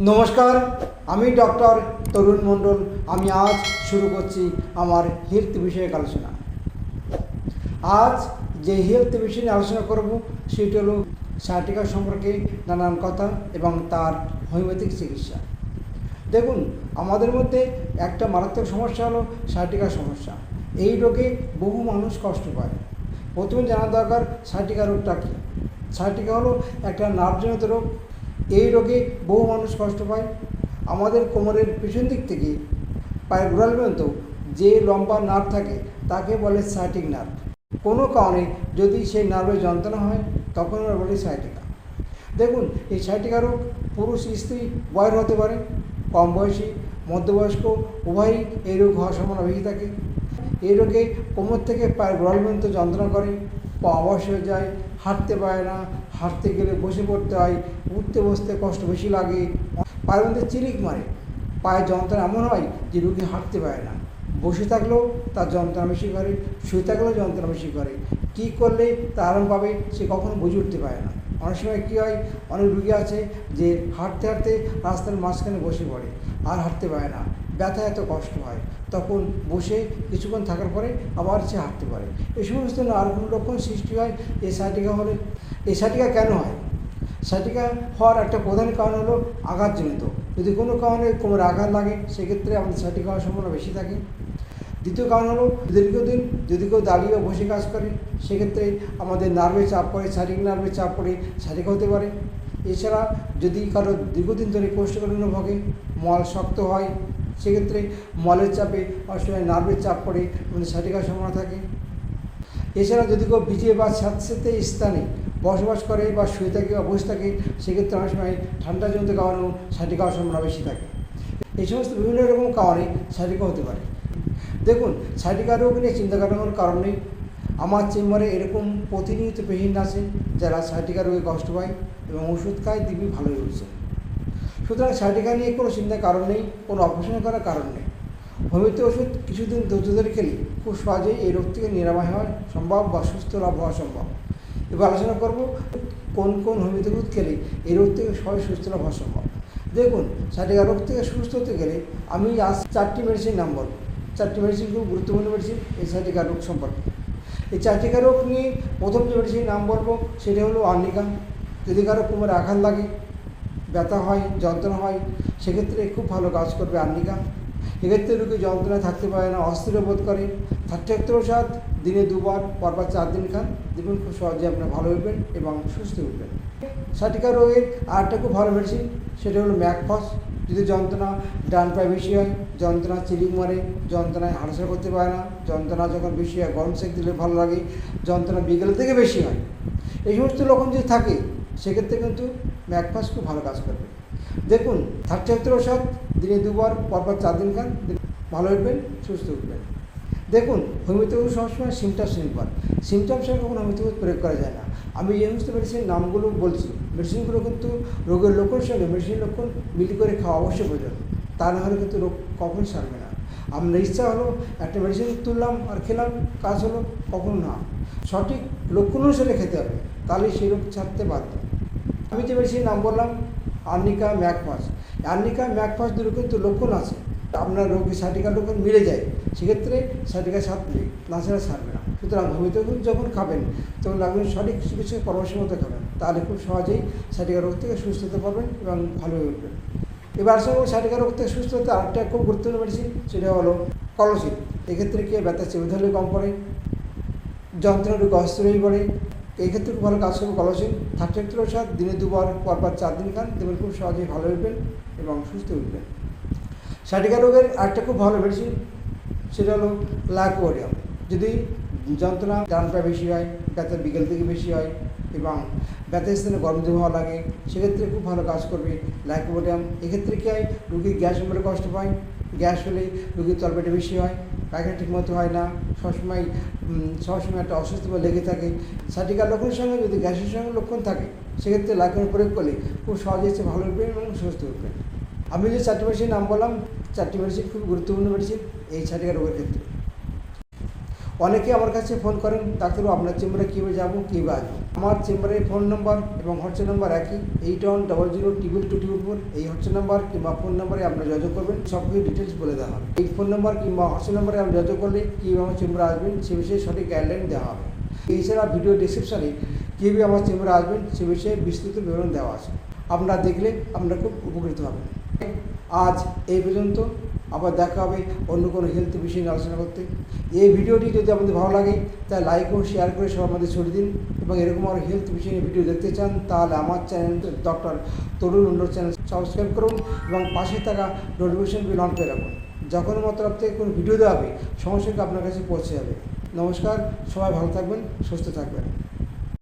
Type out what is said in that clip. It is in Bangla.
নমস্কার, আমি ডক্টর তরুণ মণ্ডল। আমি আজ শুরু করছি আমার হেলথ বিষয়ক আলোচনা। আজ যে হেলথ বিষয় নিয়ে আলোচনা করব, সেটি হলো সার্টিকা সম্পর্কে নানান কথা এবং তার হোমিওপ্যাথিক চিকিৎসা। দেখুন, আমাদের মধ্যে একটা মারাত্মক সমস্যা হলো সার্টিকা সমস্যা। এই রোগে বহু মানুষ কষ্ট পায়। প্রথমে জানা দরকার সার্টিকা রোগটা কী? সার্টিকা হলো একটা নার্ভজনিত রোগ এই রোগে বহু মানুষ কষ্ট পায়। আমাদের কোমরের পিছন দিক থেকে পায়ের গোড়াল পর্যন্ত যে লম্বা নার্ভ থাকে, তাকে বলে সাইটিক নার্ভ কোনো কারণে যদি সেই নার্ভের যন্ত্রণা হয়, তখন আমরা বলি সাইটিকা দেখুন, এই সাইটিকা রোগ পুরুষ স্ত্রী বয়ের হতে পারে, কম বয়সী, মধ্যবয়স্ক উভয়ই এই রোগ হওয়ার সম্ভাবনা বেশি থাকে। এই রোগে কোমর থেকে পায়ের গোড়াল পর্যন্ত যন্ত্রণা করে পা অবশ হয়ে যায়, হাঁটতে পারে না হাঁটতে গেলে বসে পড়তে হয়, উঠতে বসতে কষ্ট বেশি লাগে। পায়ের মধ্যে চিরিক মারে। পায়ের যন্ত্রণা এমন হয় যে রুগী হাঁটতে পারে না। বসে থাকলেও তার যন্ত্রণা বেশি করে, শুয়ে থাকলেও যন্ত্রণা বেশি করে। কী করলে তা আরাম পাবে সে কখনো বুঝে উঠতে পারে না। অনেক সময় কী হয়, অনেক রুগী আছে যে হাঁটতে হাঁটতে রাস্তার মাঝখানে বসে পড়ে, আর হাঁটতে পারে না। ব্যথা এত কষ্ট হয়। তখন বসে কিছুক্ষণ থাকার পরে আবার সে হাঁটতে পারে। এই সমস্ত কোনো লক্ষণ সৃষ্টি হয় এই সাইটিকা হলে। এই সাইটিকা কেন হয়? সাইটিকা হওয়ার একটা প্রধান কারণ হলো আঘাতজনিত। যদি কোনো কারণে কোমরে আঘাত লাগে, সেক্ষেত্রে আমাদের সাইটিকা হওয়ার সম্ভাবনা বেশি থাকে। দ্বিতীয় কারণ হলো দীর্ঘদিন যদি কেউ দাঁড়িয়ে বসে কাজ করে, সেক্ষেত্রে আমাদের নার্ভে চাপ পড়ে শারীরিক নার্ভে চাপ পড়ে শারীরিক হতে পারে। এছাড়া যদি কারও দীর্ঘদিন ধরে কোষ্ঠকাঠিন্য ভোগে, মল শক্ত হয় সেক্ষেত্রে মলের চাপে অসময় নার্ভের চাপ পড়ে আমাদের সাটিকার সম্ভাবনা থাকে। এছাড়া যদি কেউ ভিজে বা স্যাঁতস্যাঁতে স্থানে বসবাস করে বা শুয়ে থাকে বা বসে থাকে, সেক্ষেত্রে অনেক সময় ঠান্ডাজনিত কারণেও সাটিকা হওয়ার সম্ভাবনা বেশি থাকে। এই সমস্ত বিভিন্ন রকম কারণে সাটিকা হতে পারে। দেখুন সাইটিকা রোগ নিয়ে চিন্তা কোনো কারণ আমার চেম্বারে এরকম প্রতিনিয়ত পেশেন্ট আছে যারা সাইটিকা রোগে কষ্ট পায় এবং ওষুধ খায় দিবি ভালো হয়ে উঠছে সুতরাং সাইটিকা নিয়ে কোনো চিন্তার কারণ নেই, কোনো অপারেশন করার কারণ নেই। হোমিওপ্যাথি ওষুধ কিছুদিন ধৈর্য ধরে খেলে, খুব সহজেই এই রোগ থেকে নিরাময় হওয়া সম্ভব বা সুস্থ লাভ হওয়া সম্ভব। এবার আলোচনা করব কোন কোন হোমিওপ্যাথি ওষুধ খেলে এই রোগ থেকে সহজে সুস্থ লাভ হওয়া সম্ভব। দেখুন সাইটিকা রোগ থেকে সুস্থ হতে গেলে আমি আজ চারটি মেডিসিন নাম বলব। চারটি মেডিসিন খুব গুরুত্বপূর্ণ মেডিসিন এই সাইটিকা রোগ সম্পর্কে। এই চারটিকা রোগ নিয়ে প্রথম যে মেডিসিন নাম বলব, সেটা হলো আর্নিকা যদি কারও কোমরে আঘাত লাগে ব্যথা হয়, যন্ত্রণা হয়, সেক্ষেত্রে খুব ভালো কাজ করবে আর্নিকা এক্ষেত্রে রোগী যন্ত্রণায় থাকতে পারে না, অস্থির বোধ করে। থার্টি সাত দিনে দুবার, পরপর চার দিন খান। দেখবেন খুব সহজে আপনার ভালো উঠবেন এবং সুস্থ উঠবেন সাটিকা রোগের আরেকটা খুব ভালো মেডিসিন, সেটা হলো ম্যাকফস। যদি যন্ত্রণা ডান পায়ে বেশি হয়, যন্ত্রণা চিলিং মারে, যন্ত্রণায় হাঁটাচলা করতে পারে না, যন্ত্রণা যখন বেশি হয়, গরম সেক দিলে ভালো লাগে, যন্ত্রণা বিকেলের থেকে বেশি হয়। এই সমস্ত লক্ষণ যদি থাকে, সেক্ষেত্রে কিন্তু ম্যাকফাস খুব ভালো কাজ করবে। দেখুন থার্টি সত্তর ওষুধ দিনে দুবার, পরপর চার দিন খান ভালো উঠবেন সুস্থ উঠবেন দেখুন, হোমিওপ্যাথি সবসময় সিমটামস নির্ভর। সিমটামস কখনো হোমিওপ্যাথি প্রয়োগ করা যায় না। আমি যে সমস্ত মেডিসিনের নামগুলো বলছি। মেডিসিনগুলো কিন্তু রোগের লক্ষণের সঙ্গে মেডিসিন লক্ষণ মিলি করে খাওয়া অবশ্যই প্রয়োজন। তা না হলে কিন্তু রোগ কখন সারবে না। আপনার ইচ্ছা হলো একটা মেডিসিন তুললাম আর খেলাম, কাজ হলো, কখনো না। সঠিক লক্ষণ অনুসারে খেতে হবে। তাহলে সেই রোগ ছাড়তে বাধ্য। আমি যে মেডিসিনের নাম বললাম, আর্নিকা ম্যাকফাস। আর্নিকা ম্যাকফাস দুটো কিন্তু লক্ষণ আছে। আপনার রোগী সার্টিকার লক্ষণ মিলে যায়, সেক্ষেত্রে সার্টিকা সারবে না ছাড়া সারবে না। সুতরাং হোমিওপ্যাথি যখন খাবেন, তখন আপনি সঠিক চিকিৎসক পরামর্শ মতো খাবেন। তাহলে খুব সহজেই সার্টিকা রোগ থেকে সুস্থ হতে পারবেন এবং ভালো হয়ে উঠবেন। এবার আসলে সার্টিকা রোগ থেকে সুস্থ হতে আরেকটা খুব গুরুত্বপূর্ণ মেডিসিন সেটা হলো কলসিন এক্ষেত্রে কি ব্যথা চেপে ধরলে কম পড়ে যন্ত্রণা রোগ অস্থির হয়ে পড়ে এই ক্ষেত্রে খুব ভালো কাজ করবে কলসিন থার্টি সাত দিনে দুবার, পরপর চার দিন খান। দেখবেন খুব সহজেই ভালো উঠবেন এবং সুস্থ উঠবেন। সাটিকা রোগের আরেকটা খুব ভালো মেডিসিন সেটা হলো লাইকোডিয়াম যদি যন্ত্রণা পায়ে বেশি হয়, ব্যথা বিকেল থেকে বেশি হয় এবং ব্যথার স্থানে গরম দেহ হওয়া লাগে, সেক্ষেত্রে খুব ভালো কাজ করবে লাইকোডিয়াম এক্ষেত্রে কী হয়? রুগীর গ্যাস বলে কষ্ট পায়। গ্যাস হলে রুগীর তলপেটে বেশি হয় পায়খানা ঠিকমতো হয় না, সবসময় সবসময় একটা অসুস্থ লেগে থাকে। সার্টিকার লক্ষণের সঙ্গে যদি গ্যাসের সঙ্গে লক্ষণ থাকে, সেক্ষেত্রে লাইকন প্রয়োগ করলে খুব সহজে সে ভালো উঠবেন এবং সুস্থ উঠবেন আমি যে চারটি মেডিসিন নাম বললাম চারটি মেডিসিন খুব গুরুত্বপূর্ণ মেডিসিন এই সাটিকা রোগের ক্ষেত্রে। অনেকে আমার কাছে ফোন করেন ডাক্তারবাবু আপনার চেম্বারে কীভাবে যাব, কীভাবে আসব? আমার চেম্বারের ফোন নম্বর এবং হোয়াটসঅ্যাপ নাম্বার একই। Eight one double zero triple two triple four এই হোয়াটসঅ্যাপ নাম্বার কিংবা ফোন নাম্বারে আপনারা যোগাযোগ করবেন সব কিছু ডিটেলস বলে দেওয়া হবে। এই ফোন নাম্বার কিংবা হোয়াটসঅ্যাপ নাম্বারে আপনি যোগাযোগ করলে কীভাবে আমার চেম্বারে আসবেন, সে বিষয়ে সঠিক গাইডলাইন দেওয়া হবে। এছাড়া ভিডিও ডিসক্রিপশানে কীভাবে আমার চেম্বারে আসবেন, সে বিষয়ে বিস্তৃত বিবরণ দেওয়া আছে। আপনারা দেখলে আপনারা খুব উপকৃত হবেন। আজ এই পর্যন্ত। আবার দেখা হবে অন্য কোনো হেলথ বিষয় নিয়ে আলোচনা করতে। এই ভিডিওটি যদি আমাদের ভালো লাগে, তাহলে লাইক ও শেয়ার করে সব আমাদের ছড়িয়ে দিন। এবং এরকম আর হেলথ বিষয় নিয়ে ভিডিও দেখতে চান, তাহলে আমার channel doctor Tarun Mondal channel subscribe করুন এবং পাশে থাকা নোটিফিকেশন বিল অন করে রাখুন। যখন আমার তরফ থেকে কোনো ভিডিও দেওয়া হবে সঙ্গে সঙ্গে আপনার কাছে পৌঁছে যাবে। নমস্কার, সবাই ভালো থাকবেন, সুস্থ থাকবেন।